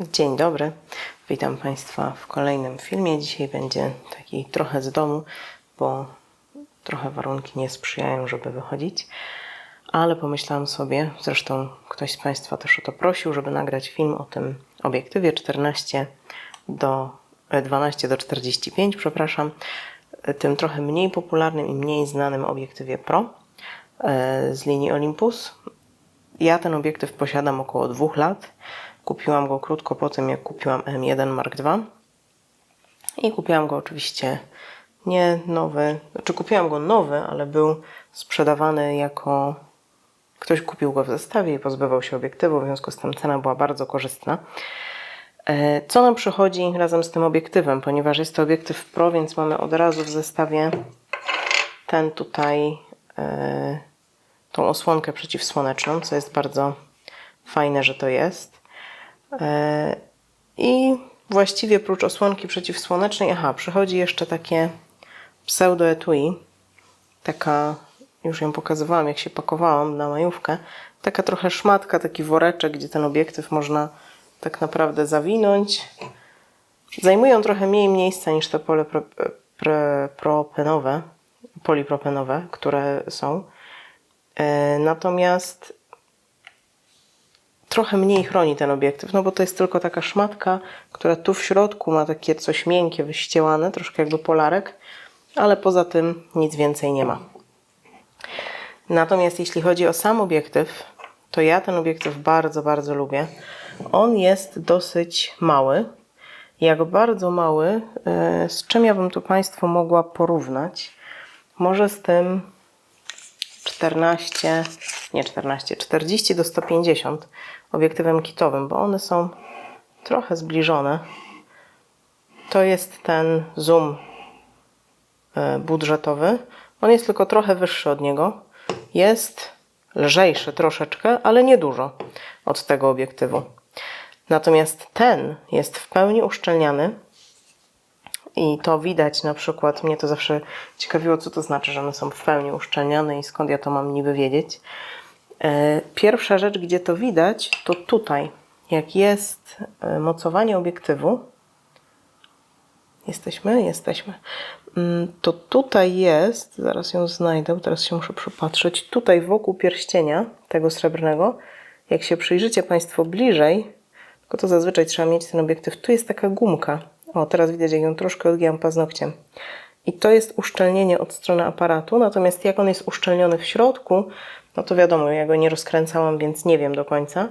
Dzień dobry, witam Państwa w kolejnym filmie. Dzisiaj będzie taki trochę z domu, bo trochę warunki nie sprzyjają, żeby wychodzić. Ale pomyślałam sobie, zresztą ktoś z Państwa też o to prosił, żeby nagrać film o tym obiektywie 14 do e, 12 do 45, przepraszam, e, tym trochę mniej popularnym i mniej znanym obiektywie Pro e, z linii Olympus. Ja ten obiektyw posiadam około dwóch lat. Kupiłam go krótko po tym, jak kupiłam M1 Mark II. I kupiłam go oczywiście nie nowy, znaczy kupiłam go nowy, ale był sprzedawany jako. Ktoś kupił go w zestawie i pozbywał się obiektywu, w związku z tym cena była bardzo korzystna. E, Co nam przychodzi razem z tym obiektywem? Ponieważ jest to obiektyw Pro, więc mamy od razu w zestawie ten tutaj, e, tą osłonkę przeciwsłoneczną, co jest bardzo fajne, że to jest. E, I właściwie prócz osłonki przeciwsłonecznej, aha, przychodzi jeszcze takie pseudo etui, taka, już ją pokazywałam jak się pakowałam na majówkę, taka trochę szmatka, taki woreczek, gdzie ten obiektyw można tak naprawdę zawinąć. Zajmują trochę mniej miejsca niż te polypropenowe, polipropenowe, które są. E, Natomiast trochę mniej chroni ten obiektyw, no bo to jest tylko taka szmatka, która tu w środku ma takie coś miękkie, wyścielane, troszkę jakby polarek, ale poza tym nic więcej nie ma. Natomiast jeśli chodzi o sam obiektyw, to ja ten obiektyw bardzo, bardzo lubię. On jest dosyć mały. Jak bardzo mały, e, z czym ja bym tu Państwu mogła porównać? Może z tym 14, nie 14, 40 do 150 obiektywem kitowym, bo one są trochę zbliżone. To jest ten zoom e, budżetowy. On jest tylko trochę wyższy od niego. Jest lżejszy troszeczkę, ale nie dużo od tego obiektywu. Natomiast ten jest w pełni uszczelniany. I to widać na przykład, mnie to zawsze ciekawiło, co to znaczy, że one są w pełni uszczelniane i skąd ja to mam niby wiedzieć. E, Pierwsza rzecz, gdzie to widać, to tutaj. Jak jest e, mocowanie obiektywu, jesteśmy? Jesteśmy. Mm, To tutaj jest, zaraz ją znajdę, teraz się muszę przypatrzeć, tutaj wokół pierścienia tego srebrnego, jak się przyjrzycie Państwo bliżej, tylko to zazwyczaj trzeba mieć ten obiektyw, tu jest taka gumka. O, teraz widać, jak ją troszkę odgięłam paznokciem. I to jest uszczelnienie od strony aparatu, natomiast jak on jest uszczelniony w środku, no to wiadomo, ja go nie rozkręcałam, więc nie wiem do końca,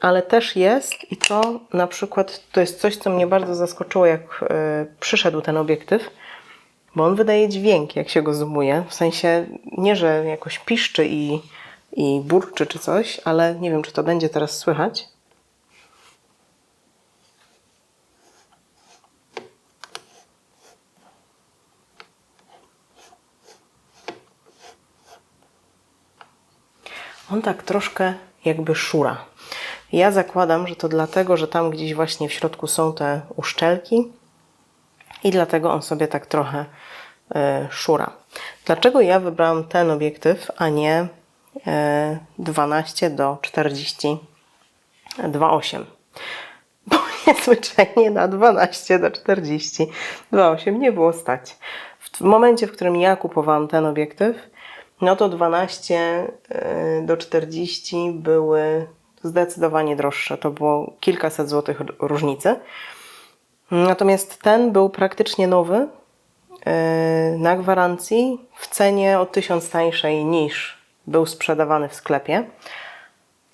ale też jest i to na przykład to jest coś, co mnie bardzo zaskoczyło, jak e, przyszedł ten obiektyw, bo on wydaje dźwięk, jak się go zoomuje, w sensie nie, że jakoś piszczy i, i burczy czy coś, ale nie wiem, czy to będzie teraz słychać. On tak troszkę jakby szura. Ja zakładam, że to dlatego, że tam gdzieś właśnie w środku są te uszczelki i dlatego on sobie tak trochę e, szura. Dlaczego ja wybrałam ten obiektyw, a nie e, 12 do 40 2,8? Bo mnie zwyczajnie na 12 do 40 2,8 nie było stać. W momencie, w którym ja kupowałam ten obiektyw, no to 12 y, do 40 były zdecydowanie droższe. To było kilkaset złotych różnicy. Natomiast ten był praktycznie nowy y, na gwarancji w cenie o 1000 tańszej niż był sprzedawany w sklepie.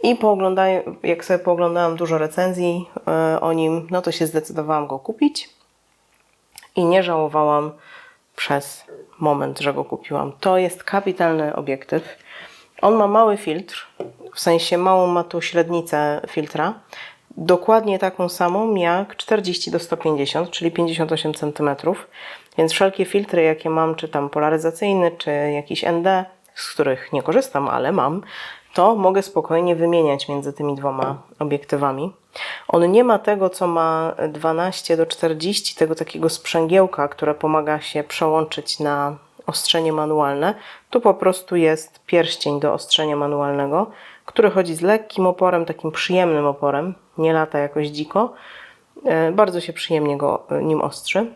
I jak sobie pooglądałam dużo recenzji y, o nim, no to się zdecydowałam go kupić i nie żałowałam przez moment, że go kupiłam. To jest kapitalny obiektyw. On ma mały filtr, w sensie małą ma tu średnicę filtra. Dokładnie taką samą jak 40 do 150, czyli 58 cm. Więc wszelkie filtry, jakie mam, czy tam polaryzacyjny, czy jakiś ND, z których nie korzystam, ale mam, to mogę spokojnie wymieniać między tymi dwoma obiektywami. On nie ma tego, co ma 12 do 40, tego takiego sprzęgiełka, które pomaga się przełączyć na ostrzenie manualne. Tu po prostu jest pierścień do ostrzenia manualnego, który chodzi z lekkim oporem, takim przyjemnym oporem, nie lata jakoś dziko. E, Bardzo się przyjemnie go e, nim ostrzy.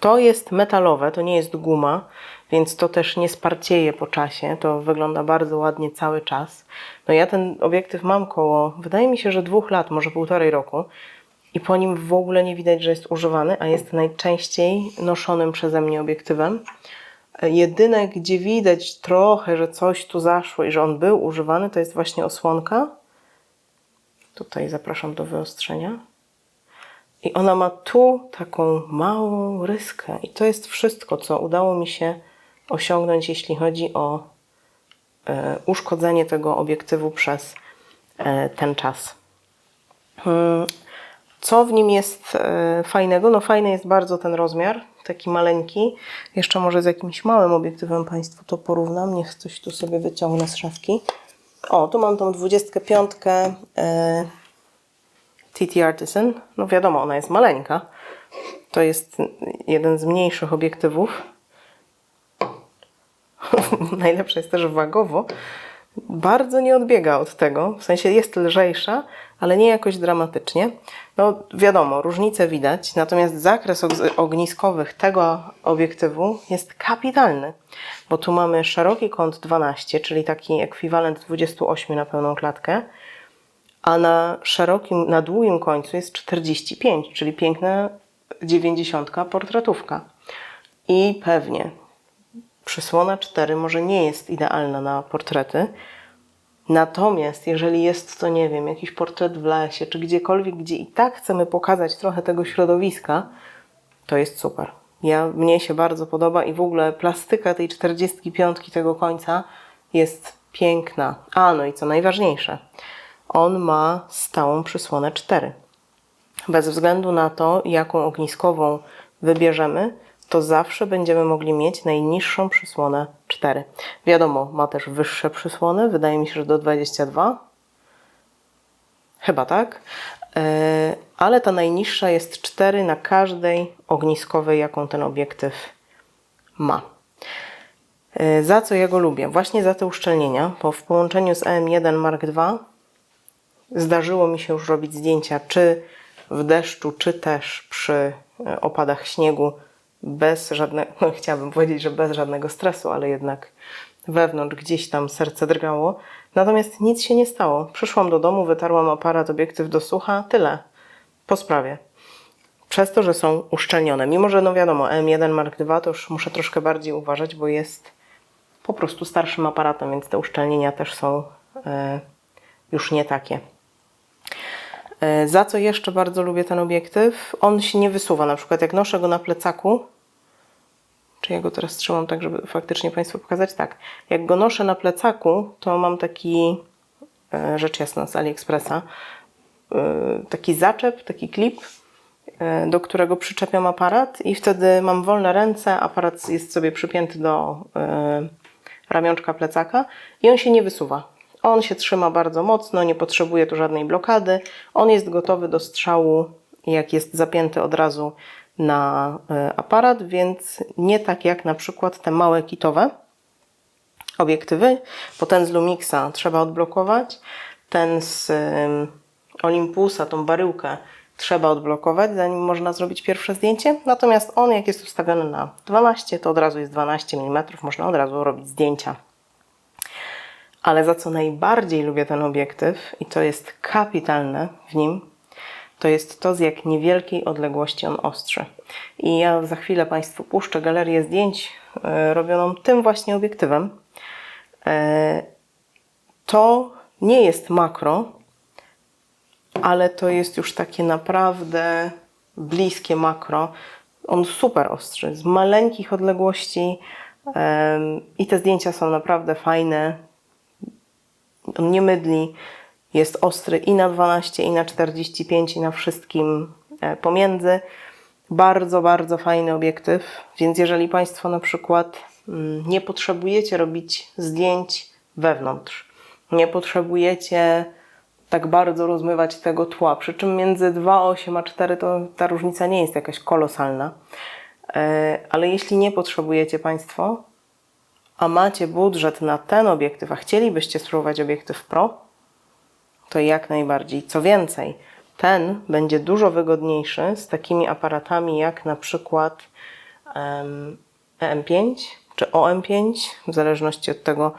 To jest metalowe, to nie jest guma, więc to też nie sparcieje po czasie. To wygląda bardzo ładnie cały czas. No ja ten obiektyw mam koło, wydaje mi się, że dwóch lat, może półtorej roku. I po nim w ogóle nie widać, że jest używany, a jest najczęściej noszonym przeze mnie obiektywem. Jedyne, gdzie widać trochę, że coś tu zaszło i że on był używany, to jest właśnie osłonka. Tutaj zapraszam do wyostrzenia. I ona ma tu taką małą ryskę. I to jest wszystko, co udało mi się osiągnąć, jeśli chodzi o e, uszkodzenie tego obiektywu przez e, ten czas. Hmm, Co w nim jest e, fajnego? No fajny jest bardzo ten rozmiar, taki maleńki. Jeszcze może z jakimś małym obiektywem Państwu to porównam. Niech coś tu sobie wyciągnę z szafki. O, tu mam tą 25 e, TT Artisan. No wiadomo, ona jest maleńka. To jest jeden z mniejszych obiektywów. Najlepsze jest też wagowo. Bardzo nie odbiega od tego, w sensie jest lżejsza, ale nie jakoś dramatycznie. No wiadomo, różnice widać, natomiast zakres og- ogniskowych tego obiektywu jest kapitalny, bo tu mamy szeroki kąt 12, czyli taki ekwiwalent 28 na pełną klatkę, a na szerokim, na długim końcu jest 45, czyli piękna 90 portretówka. I pewnie przysłona 4 może nie jest idealna na portrety, natomiast jeżeli jest to, nie wiem, jakiś portret w lesie, czy gdziekolwiek, gdzie i tak chcemy pokazać trochę tego środowiska, to jest super. Ja, mnie się bardzo podoba i w ogóle plastyka tej 45 tego końca jest piękna. A, no i co najważniejsze, on ma stałą przysłonę 4. Bez względu na to, jaką ogniskową wybierzemy, to zawsze będziemy mogli mieć najniższą przysłonę 4. Wiadomo, ma też wyższe przysłony, wydaje mi się, że do 22. Chyba tak. E, Ale ta najniższa jest 4 na każdej ogniskowej, jaką ten obiektyw ma. E, Za co ja go lubię? Właśnie za te uszczelnienia, bo w połączeniu z EM1 Mark II zdarzyło mi się już robić zdjęcia, czy w deszczu, czy też przy e, opadach śniegu, bez żadnego, no chciałabym powiedzieć, że bez żadnego stresu, ale jednak wewnątrz gdzieś tam serce drgało. Natomiast nic się nie stało. Przyszłam do domu, wytarłam aparat, obiektyw do sucha, tyle. Po sprawie. Przez to, że są uszczelnione. Mimo, że no wiadomo, M1 Mark II to już muszę troszkę bardziej uważać, bo jest po prostu starszym aparatem, więc te uszczelnienia też są e, już nie takie. E, Za co jeszcze bardzo lubię ten obiektyw? On się nie wysuwa. Na przykład jak noszę go na plecaku, czy ja go teraz trzymam tak, żeby faktycznie Państwu pokazać? Tak. Jak go noszę na plecaku, to mam taki, e, rzecz jasna z AliExpressa, e, taki zaczep, taki klip, do którego przyczepiam aparat i wtedy mam wolne ręce, aparat jest sobie przypięty do ramionczka plecaka i on się nie wysuwa. On się trzyma bardzo mocno, nie potrzebuje tu żadnej blokady. On jest gotowy do strzału, jak jest zapięty od razu na e, aparat, więc nie tak jak na przykład te małe kitowe obiektywy, bo ten z Lumixa trzeba odblokować, ten z ym, Olympusa, tą baryłkę trzeba odblokować, zanim można zrobić pierwsze zdjęcie. Natomiast on, jak jest ustawiony na 12, to od razu jest 12 mm, można od razu robić zdjęcia. Ale za co najbardziej lubię ten obiektyw, i to jest kapitalne w nim, to jest to, z jak niewielkiej odległości on ostrzy. I ja za chwilę Państwu puszczę galerię zdjęć e, robioną tym właśnie obiektywem. E, to nie jest makro, ale to jest już takie naprawdę bliskie makro. On super ostrzy, z maleńkich odległości em, i te zdjęcia są naprawdę fajne. On nie mydli, jest ostry i na 12, i na 45, i na wszystkim e, pomiędzy. Bardzo, bardzo fajny obiektyw, więc jeżeli Państwo na przykład mm, nie potrzebujecie robić zdjęć wewnątrz, nie potrzebujecie tak bardzo rozmywać tego tła, przy czym między 2,8 a 4 to ta różnica nie jest jakaś kolosalna, E, ale jeśli nie potrzebujecie Państwo, a macie budżet na ten obiektyw, a chcielibyście spróbować obiektyw Pro, to jak najbardziej. Co więcej, ten będzie dużo wygodniejszy z takimi aparatami jak na przykład em, EM5 czy OM5, w zależności od tego,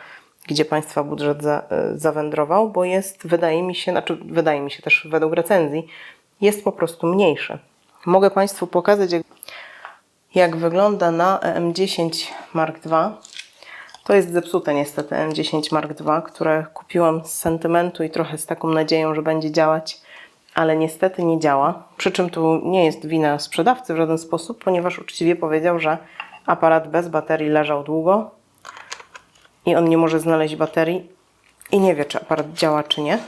gdzie Państwa budżet za, e, zawędrował, bo jest, wydaje mi się, znaczy wydaje mi się też według recenzji, jest po prostu mniejszy. Mogę Państwu pokazać, jak, jak wygląda na EM10 Mark II. To jest zepsute niestety M10 Mark II, które kupiłam z sentymentu i trochę z taką nadzieją, że będzie działać, ale niestety nie działa. Przy czym tu nie jest wina sprzedawcy w żaden sposób, ponieważ uczciwie powiedział, że aparat bez baterii leżał długo i on nie może znaleźć baterii i nie wie, czy aparat działa, czy nie.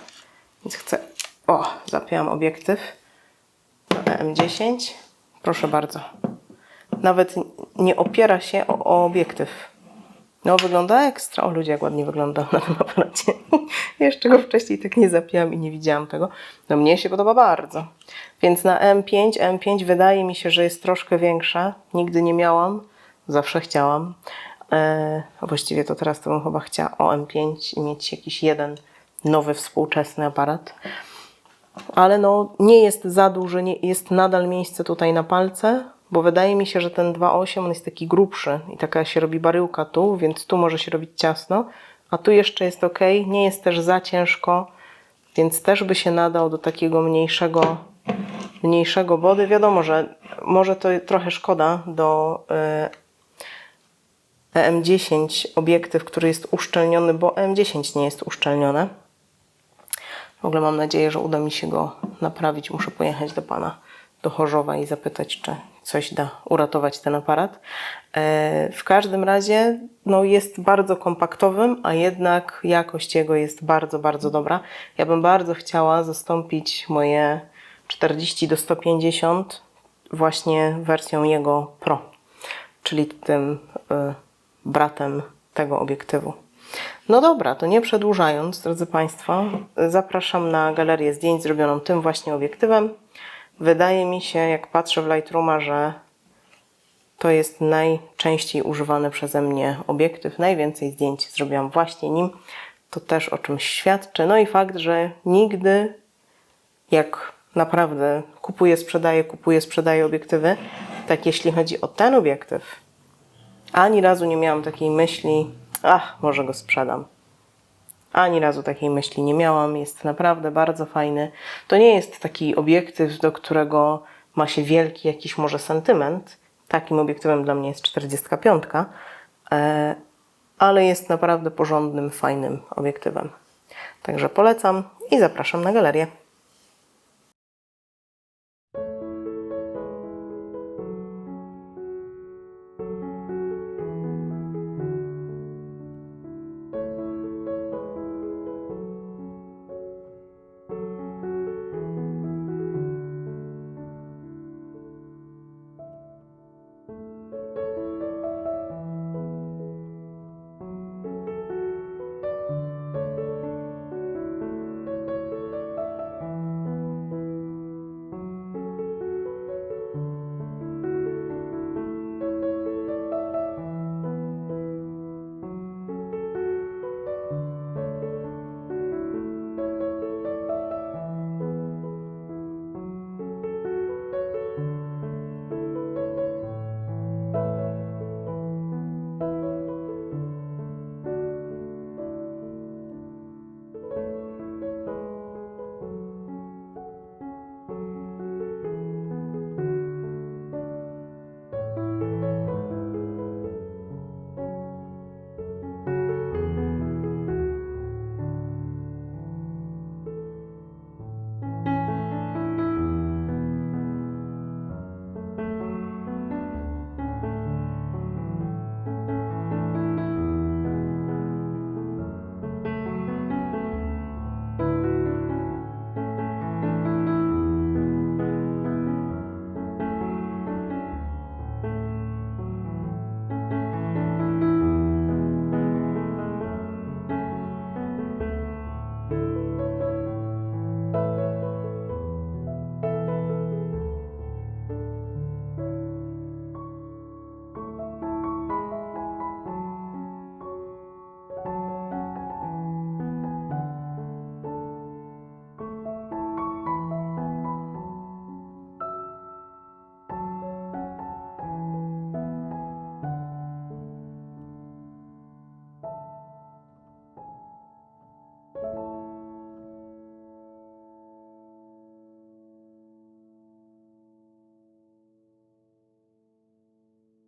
Więc chcę. O, obiektyw na M10. Proszę bardzo. Nawet nie opiera się o, o obiektyw. No, wygląda ekstra. O, ludzie, jak ładnie wygląda na tym aparacie. Jeszcze go wcześniej tak nie zapiłam i nie widziałam tego. No, mnie się podoba bardzo. Więc na M5, M5 wydaje mi się, że jest troszkę większa. Nigdy nie miałam. Zawsze chciałam. E, a właściwie to teraz to bym chyba chciała o M5 i mieć jakiś jeden nowy, współczesny aparat. Ale no, nie jest za duży, nie, jest nadal miejsce tutaj na palce, bo wydaje mi się, że ten 2.8 on jest taki grubszy i taka się robi baryłka tu, więc tu może się robić ciasno, a tu jeszcze jest ok, nie jest też za ciężko, więc też by się nadał do takiego mniejszego, mniejszego body. Wiadomo, że może to trochę szkoda do y, EM10 obiektyw, który jest uszczelniony, bo EM10 nie jest uszczelnione. W ogóle mam nadzieję, że uda mi się go naprawić. Muszę pojechać do pana do Chorzowa i zapytać, czy coś da uratować ten aparat. E, W każdym razie no, jest bardzo kompaktowym, a jednak jakość jego jest bardzo, bardzo dobra. Ja bym bardzo chciała zastąpić moje 40 do 150 właśnie wersją jego Pro, czyli tym y, bratem tego obiektywu. No dobra, to nie przedłużając, drodzy Państwo, zapraszam na galerię zdjęć zrobioną tym właśnie obiektywem. Wydaje mi się, jak patrzę w Lightrooma, że to jest najczęściej używany przeze mnie obiektyw. Najwięcej zdjęć zrobiłam właśnie nim. To też o czymś świadczy. No i fakt, że nigdy, jak naprawdę kupuję, sprzedaję, kupuję, sprzedaję obiektywy, tak jeśli chodzi o ten obiektyw, ani razu nie miałam takiej myśli, ach, może go sprzedam. Ani razu takiej myśli nie miałam. Jest naprawdę bardzo fajny. To nie jest taki obiektyw, do którego ma się wielki jakiś może sentyment. Takim obiektywem dla mnie jest 45, e, ale jest naprawdę porządnym, fajnym obiektywem. Także polecam i zapraszam na galerię.